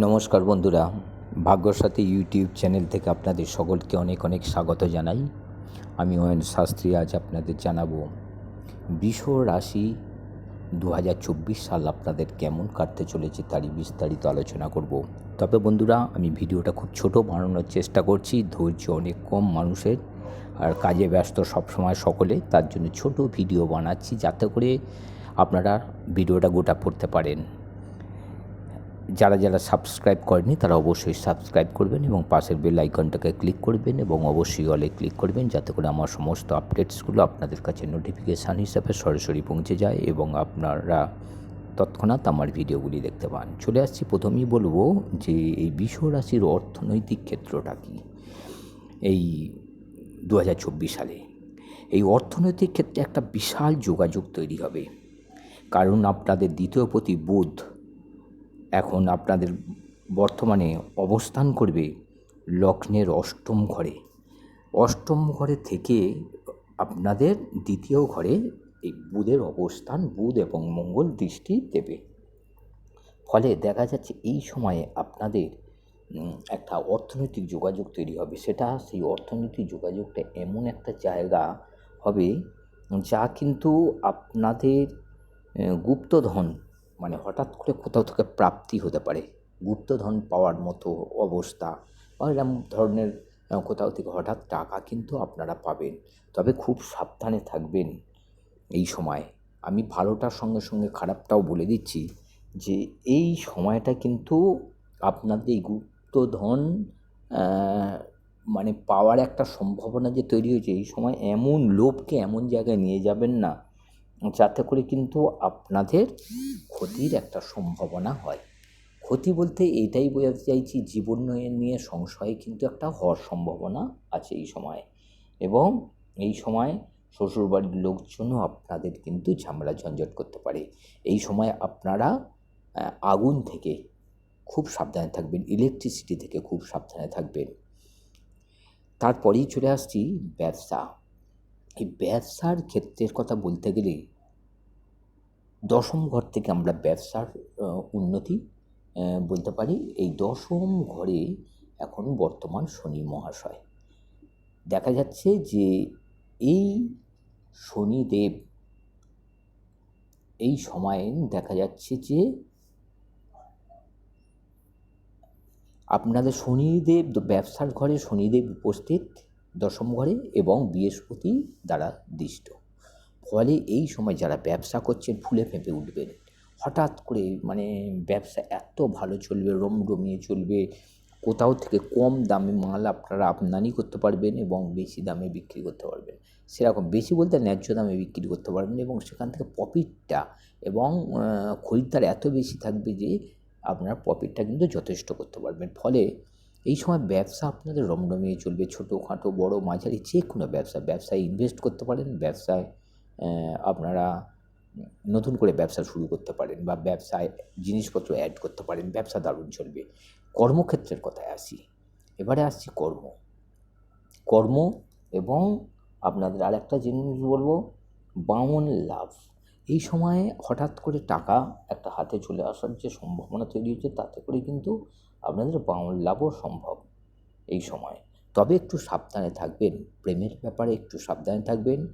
নমস্কার বন্ধুরা, ভাগ্যসাথী YouTube channel থেকে আপনাদের সকলকে অনেক অনেক স্বাগত জানাই। আমি ওয়েন শাস্ত্রী, আজ আপনাদের জানাব, বিষ রাশি দু হাজার চব্বিশ সাল আপনাদের কেমন কাটতে চলেছে তারই বিস্তারিত আলোচনা করব। তবে বন্ধুরা, আমি ভিডিওটা খুব ছোট বানানোর চেষ্টা করছি, ধৈর্য অনেক কম মানুষের, আর কাজে ব্যস্ত সবসময় সকলে, তার জন্য ছোট ভিডিও বানাচ্ছি যাতে করে আপনারা ভিডিওটা গোটা পড়তে পারেন। যারা যারা সাবস্ক্রাইব করেনি তারা অবশ্যই সাবস্ক্রাইব করবেন এবং পাশের বেল আইকনটাকে ক্লিক করবেন এবং অবশ্যই অলে ক্লিক করবেন যাতে করে আমার সমস্ত আপডেটসগুলো আপনাদের কাছে নোটিফিকেশান হিসাবে সরাসরি পৌঁছে যায় এবং আপনারা তৎক্ষণাৎ আমার ভিডিওগুলি দেখতে পান। চলে আসছি, প্রথমেই বলব যে এই বিশ্ব রাশির অর্থনৈতিক ক্ষেত্রটা কী? এই দু হাজার চব্বিশ সালে। এই অর্থনৈতিক ক্ষেত্রে একটা বিশাল যোগাযোগ তৈরি হবে। কারণ আপনাদের দ্বিতীয় প্রতি বুধ এখন আপনাদের বর্তমানে অবস্থান করবে লগ্নের অষ্টম ঘরে। অষ্টম ঘরে থেকে আপনাদের দ্বিতীয় ঘরে এই বুধের অবস্থান, বুধ এবং মঙ্গল দৃষ্টি দেবে। ফলে দেখা যাচ্ছে এই সময়ে আপনাদের একটা অর্থনৈতিক যোগাযোগ তৈরি হবে। সেটা সেই অর্থনৈতিক যোগাযোগটা এমন একটা জায়গা হবে যা কিন্তু আপনাদের গুপ্তধন মানে হঠাৎ করে কোথাও থেকে প্রাপ্তি হতে পারে। গুপ্তধন পাওয়ার মতো অবস্থা বা এরকম ধরনের কোথাও থেকে হঠাৎ টাকা কিন্তু আপনারা পাবেন। তবে খুব সাবধানে থাকবেন এই সময়। আমি ভালোটার সঙ্গে সঙ্গে খারাপটাও বলে দিচ্ছি যে, এই সময়টা কিন্তু আপনাদের এই গুপ্তধন মানে পাওয়ার একটা সম্ভাবনা যে তৈরি হয়েছে, এই সময় এমন লোভকে এমন জায়গায় নিয়ে যাবেন না। যাতে করে কিন্তু আপনাদের ক্ষতির একটা সম্ভাবনা হয়। ক্ষতি বলতে এটাই বোঝাতে চাইছি, জীবন নিয়ে সংশয় কিন্তু একটা হওয়ার সম্ভাবনা আছে এই সময়। এবং এই সময় শ্বশুরবাড়ির লোকজনও আপনাদের কিন্তু ঝামেলা ঝঞ্ঝট করতে পারে। এই সময় আপনারা আগুন থেকে খুব সাবধানে থাকবেন ইলেকট্রিসিটি থেকে খুব সাবধানে থাকবেন। তারপরেই চলে আসছি ব্যবসা। এই ব্যবসার ক্ষেত্রের কথা বলতে গেলে দশম ঘর থেকে আমরা ব্যবসার উন্নতি বলতে পারি। এই দশম ঘরে এখন বর্তমান শনি মহাশয়। দেখা যাচ্ছে যে এই শনিদেব এই সময়ে দেখা যাচ্ছে যে আপনাদের শনিদেব, ব্যবসার ঘরে শনিদেব উপস্থিত দশম ঘরে এবং বৃহস্পতি দ্বারা দৃষ্ট। ফলে এই সময় যারা ব্যবসা করছেন ফুলে ফেঁপে উঠবেন। হঠাৎ করে মানে ব্যবসা এত ভালো চলবে রমরমিয়ে চলবে, কোথাও থেকে কম দামে মাল আপনারা আমদানি করতে পারবেন এবং বেশি দামে বিক্রি করতে পারবেন। সেরকম বেশি বলতে ন্যায্য দামে বিক্রি করতে পারবেন এবং সেখান থেকে প্রফিটটা এবং খরিদ্দার এত বেশি থাকবে যে আপনার প্রফিটটা কিন্তু যথেষ্ট করতে পারবেন। ফলে এই সময় ব্যবসা আপনাদের রমরমিয়ে চলবে। ছোটোখাটো, বড়, মাঝারি যে কোনো ব্যবসা, ব্যবসায় ইনভেস্ট করতে পারেন, ব্যবসায় আপনারা নতুন করে ব্যবসা শুরু করতে পারেন বা ব্যবসায় জিনিসপত্র অ্যাড করতে পারেন, ব্যবসা দারুণ চলবে। কর্মক্ষেত্রের কথায় আসি। এবারে আসছি কর্ম। কর্ম এবং আপনাদের আর একটা জিনিস বলব বামন লাভ। এই সময়ে হঠাৎ করে টাকা একটা হাতে চলে আসার যে সম্ভাবনা তৈরি হচ্ছে, তাতে করে কিন্তু আপনাদের বামন লাভও সম্ভব এই সময়। তবে একটু সাবধানে থাকবেন, প্রেমের ব্যাপারে একটু সাবধানে থাকবেন।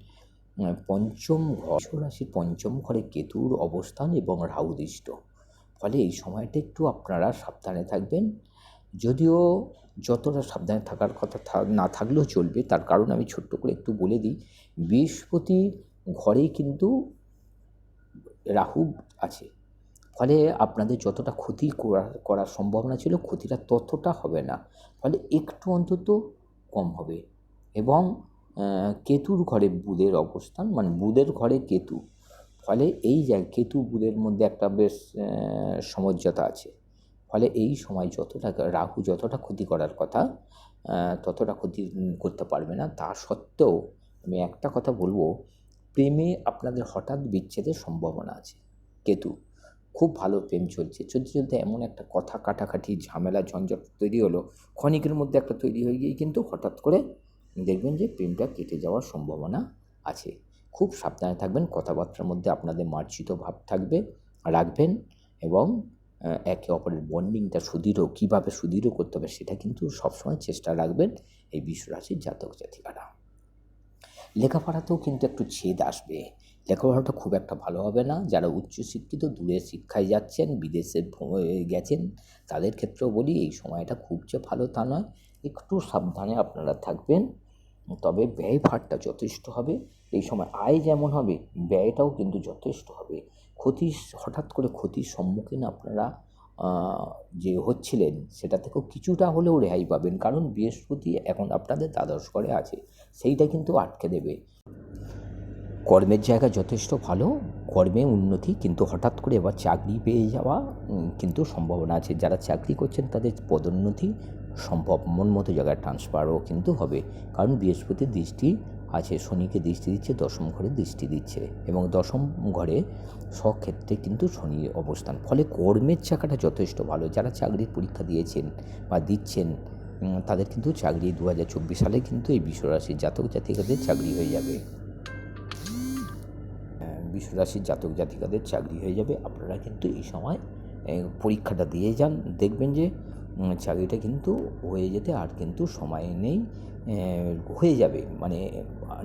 পঞ্চম ঘর রাশির পঞ্চম ঘরে কেতুর অবস্থান এবং রাহু দৃষ্ট। ফলে এই সময়টা একটু আপনারা সাবধানে থাকবেন। যদিও যতটা সাবধানে থাকার কথা না থাকলেও চলবে, তার কারণ আমি ছোট্ট করে একটু বলে দিই। বৃহস্পতির ঘরেই কিন্তু রাহু আছে। ফলে আপনাদের যতটা ক্ষতি করার সম্ভাবনা ছিল, ক্ষতিটা ততটা হবে না। ফলে একটু অন্তত কম হবে। এবং কেতুর ঘরে বুধের অবস্থান মানে বুধের ঘরে কেতু। ফলে এই জায়গায় কেতু বুধের মধ্যে একটা বেশ সমঝোতা আছে। ফলে এই সময় যতটা রাহু যতটা ক্ষতি করার কথা ততটা ক্ষতি করতে পারবে না। তা সত্ত্বেও আমি একটা কথা বলব, প্রেমে আপনাদের হঠাৎ বিচ্ছেদের সম্ভাবনা আছে। কেতু, খুব ভালো প্রেম চলছে। চলতে চলতে এমন একটা কথা কাটাকাটি, ঝামেলা, ঝঞ্ঝট তৈরি হলো। ক্ষণিকের মধ্যে একটা তৈরি হয়ে গিয়ে কিন্তু হঠাৎ করে দেখবেন যে প্রেমটা কেটে যাওয়ার সম্ভাবনা আছে। খুব সাবধানে থাকবেন, কথাবার্তার মধ্যে আপনাদের মার্জিত ভাব থাকবে, রাখবেন এবং একে অপরের বন্ডিংটা সুদৃঢ়, কীভাবে সুদৃঢ় করতে হবে সেটা কিন্তু সবসময় চেষ্টা রাখবেন এই বিশ্বরাশির জাতক জাতিকারা। লেখাপড়াতেও কিন্তু একটু ছেদ আসবে। লেখাপড়াটা খুব একটা ভালো হবে না। যারা উচ্চশিক্ষিত দূরে শিক্ষায় যাচ্ছেন, বিদেশে গেছেন, তাদের ক্ষেত্রেও বলি এই সময়টা খুব যে ভালো তা নয়, একটু সাবধানে আপনারা থাকবেন। তবে ব্যয় ভারটা যথেষ্ট হবে। এই সময় আয় যেমন হবে, ব্যয়টাও কিন্তু যথেষ্ট হবে। ক্ষতি হঠাৎ করে ক্ষতির সম্মুখীন আপনারা যে হচ্ছিলেন, সেটা থেকেও কিছুটা হলেও রেহাই পাবেন। কারণ বৃহস্পতি এখন আপনাদের দ্বাদশ ঘরে আছে, সেইটা কিন্তু আটকে দেবে। কর্মের জায়গা যথেষ্ট ভালো, কর্মে উন্নতি, কিন্তু হঠাৎ করে এবার চাকরি পেয়ে যাওয়া কিন্তু সম্ভাবনা আছে। যারা চাকরি করছেন, তাদের পদোন্নতি সম্ভব মন মতো জায়গায় ট্রান্সফারও কিন্তু হবে। কারণ বৃহস্পতির দৃষ্টি আছে, শনিকে দৃষ্টি দিচ্ছে, দশম ঘরে দৃষ্টি দিচ্ছে এবং দশম ঘরে সক্ষেত্রে কিন্তু শনি অবস্থান। ফলে কর্মের জায়গাটা যথেষ্ট ভালো। যারা চাকরির পরীক্ষা দিয়েছেন বা দিচ্ছেন তাদের কিন্তু চাকরি দু হাজার চব্বিশ সালে কিন্তু এই বিশ্বরাশির জাতক জাতিকাদের চাকরি হয়ে যাবে। বিশ্বরাশির জাতক জাতিকাদের চাকরি হয়ে যাবে। আপনারা কিন্তু এই সময় পরীক্ষাটা দিয়ে যান, দেখবেন যে চাকরিটা কিন্তু হয়ে যেতে আর কিন্তু সময় নেই হয়ে যাবে। মানে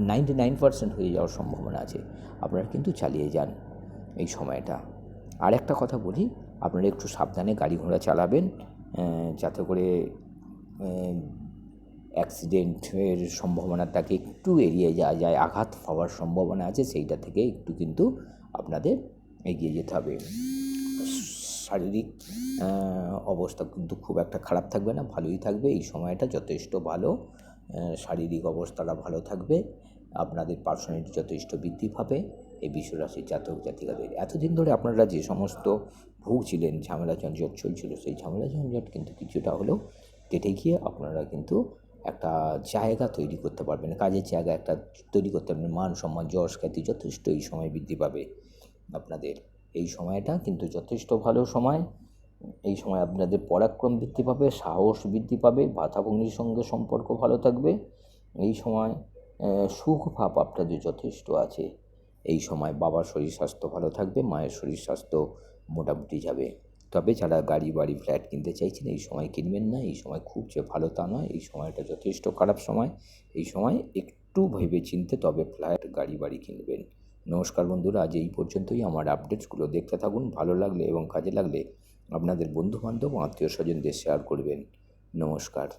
নাইনটি নাইন পার্সেন্ট হয়ে যাওয়ার সম্ভাবনা আছে। আপনারা কিন্তু চালিয়ে যান এই সময়টা। আর একটা কথা বলি, আপনারা একটু সাবধানে গাড়ি ঘোড়া চালাবেন যাতে করে অ্যাক্সিডেন্টের সম্ভাবনাটাকে একটু এড়িয়ে যাওয়া যায়, আঘাত পাওয়ার সম্ভাবনা আছে, সেইটা থেকে একটু কিন্তু আপনাদের এগিয়ে যেতে হবে। শারীরিক অবস্থা কিন্তু খুব একটা খারাপ থাকবে না, ভালোই থাকবে। এই সময়টা যথেষ্ট ভালো শারীরিক অবস্থাটা ভালো থাকবে, আপনাদের পার্সোনালিটি যথেষ্ট বৃদ্ধি পাবে, এই বিশ্বরাশির জাতক জাতিকাদের। এতদিন ধরে আপনারা যে সমস্ত ভুগছিলেন, ঝামেলা ঝঞ্ঝট চলছিল, সেই ঝামেলা ঝঞ্ঝট কিন্তু কিছুটা হলেও কেটে গিয়ে আপনারা কিন্তু একটা জায়গা তৈরি করতে পারবেন, কাজের জায়গা একটা তৈরি করতে পারবেন। মান সম্মান, যশ খ্যাতি যথেষ্ট এই সময় বৃদ্ধি পাবে আপনাদের। এই সময়টা কিন্তু যথেষ্ট ভালো সময়। এই সময় আপনাদের পরাক্রম বৃদ্ধি পাবে, সাহস বৃদ্ধি পাবে ভাতা ভগ্নির সঙ্গে সম্পর্ক ভালো থাকবে। এই সময় সুখ ভাব আপনাদের যথেষ্ট আছে। এই সময় বাবার শরীর স্বাস্থ্য ভালো থাকবে, মায়ের শরীর স্বাস্থ্য মোটামুটি যাবে। তবে যারা গাড়ি, বাড়ি, ফ্ল্যাট কিনতে চাইছেন, এই সময় কিনবেন না। এই সময় খুব যে ভালো তা নয়। এই সময়টা যথেষ্ট খারাপ সময়। এই সময় একটু ভেবে চিনতে তবে ফ্ল্যাট, গাড়ি, বাড়ি কিনবেন। নমস্কার বন্ধুরা, আজ এই পর্যন্তই। আমার আপডেটসগুলো দেখতে থাকুন, ভালো লাগলে এবং কাজে লাগলে আপনাদের বন্ধুবান্ধব আত্মীয় স্বজনদের শেয়ার করবেন। নমস্কার।